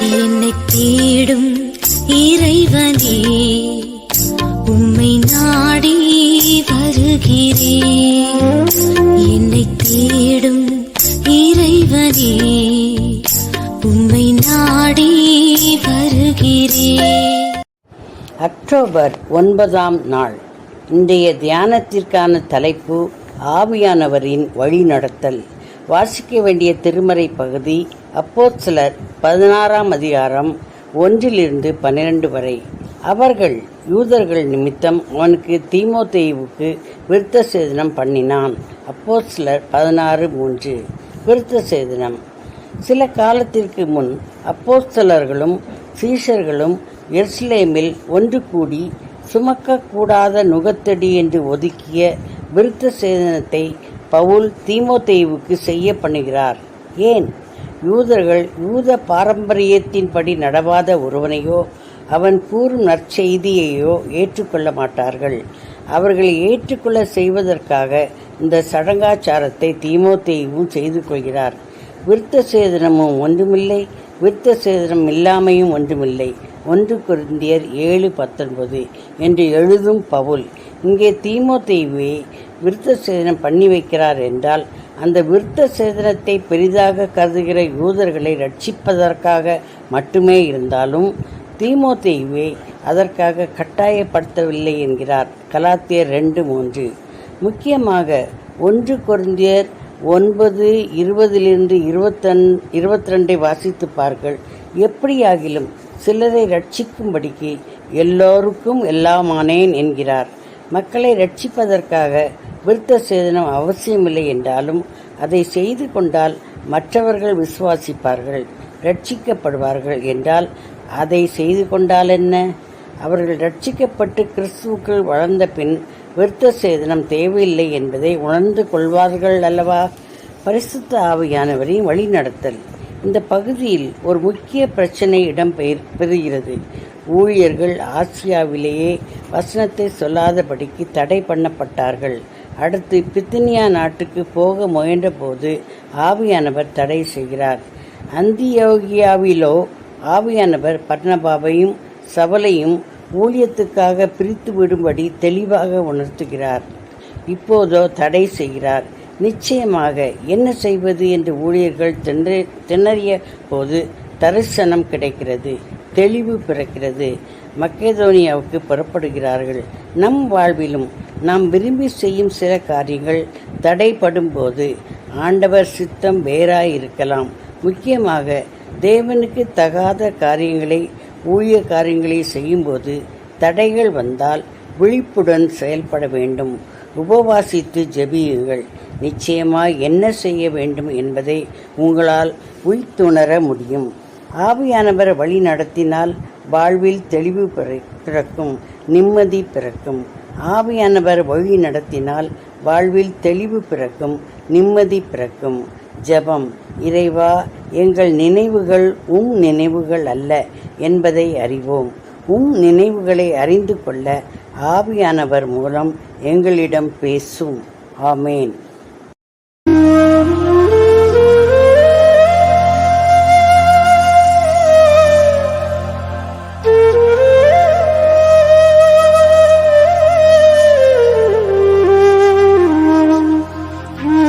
என்னை தேடும் இறைவனே உம்மை நாடி வருகிறேன் என்னை தேடும் இறைவனே உம்மை நாடி வருகிறேன் அக்டோபர் ஒன்பதாம் நாள். இன்றைய தியானத்திற்கான தலைப்பு ஆவியானவரின் வழிநடத்தல். வாசிக்க வேண்டிய திருமறை பகுதி அப்போஸ்தலர் பதினாறாம் அதிகாரம் ஒன்றிலிருந்து பன்னிரண்டு வரை. அவர்கள் யூதர்கள் நிமித்தம் அவனுக்கு தீமோத்தேயுவுக்கு விருத்த சேதனம் பண்ணினான் அப்போஸ்தலர் பதினாறு மூன்று. விருத்த சேதனம் சில காலத்திற்கு முன் அப்போஸ்தலர்களும் சீஷர்களும் எருசலேமில் ஒன்று கூடி சுமக்கக்கூடாத நுகத்தடி என்று ஒதுக்கிய விருத்த சேதனத்தை பவுல் தீமோத்தேயுவுக்கு செய்ய பண்ணுகிறார். ஏன்? யூதர்கள் யூத பாரம்பரியத்தின்படி நடவாத ஒருவனையோ அவன் கூறும் நற்செய்தியையோ ஏற்றுக்கொள்ள மாட்டார்கள். அவர்களை ஏற்றுக்கொள்ள செய்வதற்காக இந்த சடங்காச்சாரத்தை தீமோத்தேயுவும் செய்து கொள்கிறார். விருத்த சேதனமும் ஒன்றுமில்லை விருத்த சேதனம் இல்லாமையும் ஒன்றுமில்லை. ஒன்று குருந்தியர் ஏழு பத்தொன்பது என்று எழுதும் பவுல் இங்கே தீமோத்தேயுவை விருத்த சேதனம் பண்ணி வைக்கிறார் என்றால் அந்த விருத்த சேதனத்தை பெரிதாக கருதுகிற யூதர்களை ரட்சிப்பதற்காக மட்டுமே இருந்தாலும் தீமோத்தேயுவை அதற்காக கட்டாயப்படுத்தவில்லை என்கிறார் கலாத்தியர் ரெண்டு மூன்று. முக்கியமாக ஒன்று குறைந்தியர் ஒன்பது இருபதிலிருந்து இருபத்தன் இருபத்தி ரெண்டை வாசித்து பார்கள் எப்படியாகிலும் சிலரை ரட்சிக்கும்படிக்கு எல்லோருக்கும் எல்லாமானேன் என்கிறார். மக்களை ரட்சிப்பதற்காக விருத்த சேதனம் அவசியமில்லை என்றாலும் அதை செய்து கொண்டால் மற்றவர்கள் விசுவாசிப்பார்கள் ரட்சிக்கப்படுவார்கள் என்றால் அதை செய்து கொண்டால் என்ன? அவர்கள் ரட்சிக்கப்பட்டு கிறிஸ்துவுக்குள் வளர்ந்த பின் விருத்த சேதனம் தேவையில்லை என்பதை உணர்ந்து கொள்வார்கள் அல்லவா? பரிசுத்த ஆவியானவரின் வழிநடத்தல். இந்த பகுதியில் ஒரு முக்கிய பிரச்சனை இடம்பெயர் பெறுகிறது. ஊழியர்கள் ஆசியாவிலேயே வசனத்தை சொல்லாதபடிக்கு தடை பண்ணப்பட்டார்கள். அடுத்து பித்தினியா நாட்டுக்கு போக முயன்றபோது ஆவியானவர் தடை செய்கிறார். அந்தியோகியாவிலோ ஆவியானவர் பர்ணபாவையும் சபலையும் ஊழியத்துக்காக பிரித்து விடும்படி தெளிவாக உணர்த்துகிறார். இப்போதோ தடை செய்கிறார். நிச்சயமாக என்ன செய்வது என்று ஊழியர்கள் திணறிய போது தரிசனம் கிடைக்கிறது தெளிவு பிறக்கிறது. மக்கேதோனியாவுக்கு புறப்படுகிறார்கள். நம் வாழ்விலும் நாம் விரும்பி செய்யும் சில காரியங்கள் தடைப்படும் போது ஆண்டவர் சித்தம் வேறாய் இருக்கலாம் முக்கியமாக தேவனுக்கு தகாத காரியங்களை ஊழிய காரியங்களை செய்யும்போது தடைகள் வந்தால் விழிப்புடன் செயல்பட வேண்டும். உபவாசித்து ஜெபியுங்கள். நிச்சயமாக என்ன செய்ய வேண்டும் என்பதை உங்களால் உய்த்துணர முடியும். ஆவியானவர் வழி நடத்தினால் வாழ்வில் தெளிவு பிற- பிறக்கும் நிம்மதி பிறக்கும். ஆவியானவர் வழி நடத்தினால் வாழ்வில் தெளிவு பிறக்கும் நிம்மதி பிறக்கும். ஜெபம் இறைவா எங்கள் நினைவுகள் உம் நினைவுகள் அல்ல என்பதை அறிவோம். உம் நினைவுகளை அறிந்து கொள்ள ஆவியானவர் மூலம் எங்களிடம் பேசும். ஆமேன்.